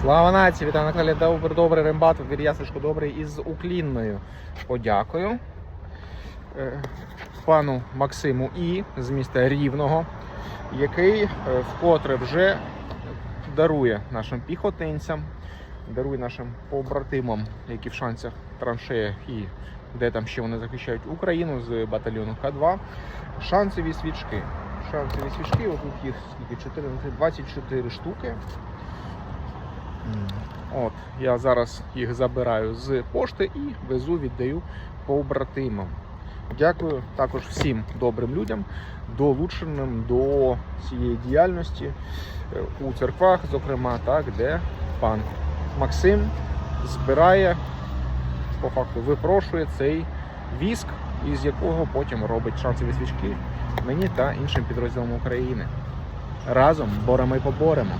Слава нації! Вітаю на каналі Добре, добре, Рембат, Вір'ясишко добрий із уклінною подякою е, пану Максиму І з міста Рівного, який е, вкотре вже дарує нашим піхотинцям, дарує нашим побратимам, які в шансах траншеях і де там ще вони захищають Україну з батальйону К2, шансові свічки. Шансові свічки, отут їх скільки 14, 24 штуки. От, я зараз їх забираю з пошти і везу, віддаю побратимам. Дякую також всім добрим людям, долученим до цієї діяльності е, у церквах, зокрема, так, де пан Максим збирає, по факту випрошує цей віск, із якого потім робить шансові свічки мені та іншим підрозділам України. Разом боремо і поборемо.